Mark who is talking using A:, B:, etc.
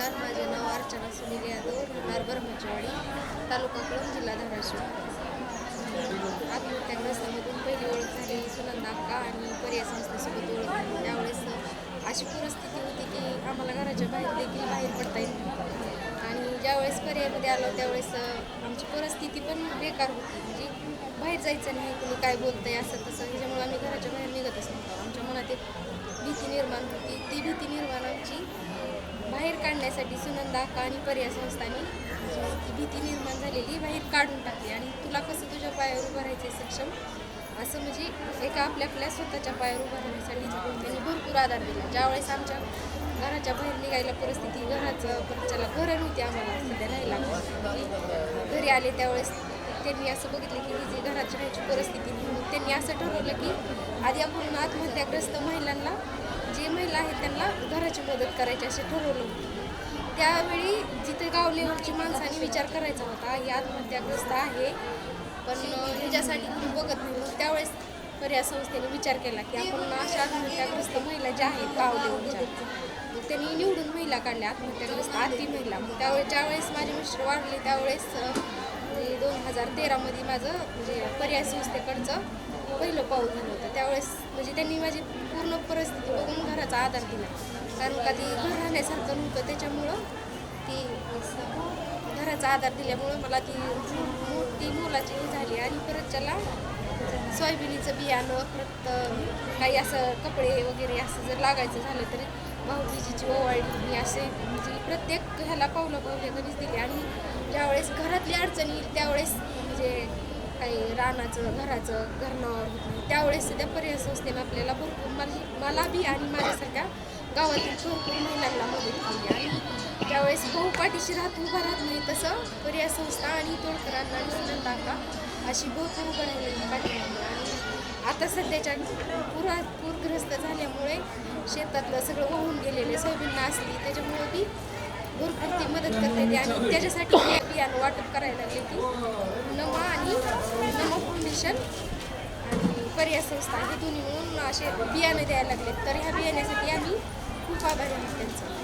A: नमस्कार. माझे नाव अर्चना सुनील यादव राहणार ब्रह्मचवाडी तालुका कळम जिल्हा धाराशिव. आत्महत्याग्रस्तामधून पहिली ओळख झाली सुनंदा अक्का आणि पर्याय संस्थेसोबत ओळख झाली. त्यावेळेस अशी परिस्थिती होती की आम्हाला घराच्या बाहेर देखील बाहेर पडता येईल आणि ज्यावेळेस पर्यायमध्ये आलो त्यावेळेस आमची परिस्थिती पण बेकार होती. म्हणजे बाहेर जायचं नाही कुणी काय बोलतंय असं तसं ह्याच्यामुळे आम्ही घराच्या बाहेर निघतच नव्हतो. आमच्या मनात एक भीती निर्माण होती. ती त्यासाठी सुनंदा आणि पर्याय संस्थांनी ती भीती निर्माण झालेली बाहेर काढून टाकली. आणि तुला कसं तुझ्या पायावर उभं राहायचं सक्षम? असं म्हणजे एका आपल्या आपल्या स्वतःच्या पायावर उभं राहण्यासाठी त्यांनी भरपूर आधार दिला. ज्यावेळेस आमच्या घराच्या बाहेर निघायला परिस्थिती घराचं परच्याला घरं नव्हती आम्हाला सध्या राहायला म्हणजे घरी आले त्यावेळेस त्यांनी असं बघितलं की ही जी घराची राहायची परिस्थिती त्यांनी असं ठरवलं की आधी आपण आत्महत्याग्रस्त महिलांना महिला आहेत त्यांना घराची मदत करायची असे ठरवलं होतं. त्यावेळी जिथे गाव लेवलची माणसांनी विचार करायचा होता ही आत्महत्याग्रस्त आहे. पण ह्याच्यासाठी कोणी बघत नाही. मग त्यावेळेस पर्याय संस्थेने विचार केला की आपण अशा आत्महत्याग्रस्त महिला ज्या आहेत गाव लेवलच्या मग त्यांनी निवडून महिला काढल्या. आत्महत्याग्रस्त आधी महिला. मग त्यावेळेस ज्यावेळेस माझे मिस्टर वाढले त्यावेळेस आणि दोन हजार तेरामध्ये माझं म्हणजे पर्याय संस्थेकडचं पहिलं पाऊल झालं होतं. त्यावेळेस म्हणजे त्यांनी माझी पूर्ण परिस्थिती बघून घराचा आधार दिला. कारण का ती घर राहण्यासारखं नव्हतं. त्याच्यामुळं ती घराचा आधार दिल्यामुळं मला ती मोठी मोलाची झाली. आणि परत त्याला सोयाबिनीचं बियाणं परत काही असं कपडे वगैरे असं जर लागायचं झालं तरी भाऊबीजीची ओवाळणी मी असे म्हणजे प्रत्येक ह्याला पावलं पावले कधीच दिली. आणि ज्यावेळेस घरातली अडचण येईल त्यावेळेस म्हणजे काही रानाचं घराचं घरणावर होत. नाही त्यावेळेस त्या पर्याय संस्थेनं आपल्याला भरपूर मला मला बी आणि माझ्यासारख्या गावातील भरपूर महिलांना मदत केली. आणि त्यावेळेस भाऊ पाठीशी राहत उभा राहत नाही तसं पर्याय संस्था आणि तोडकरांना आणि सुनंदांना अशी भरपूर उभा राहिलेली पाठी त्याच्या सध्याच्या पुरा पूरग्रस्त झाल्यामुळे शेतातलं सगळं वाहून गेलेले सोयाबीन असली त्याच्यामुळे ती भरपूर ती मदत करते येते. आणि त्याच्यासाठी मी बियाणं वाटप करायला लागले की नमा आणि नमा फाउंडेशन आणि पर्याय संस्था हे दोन्ही मिळून असे बियाणं द्यायला लागले तर ह्या बियाण्यासाठी आम्ही खूप आभारी आहोत त्यांचं.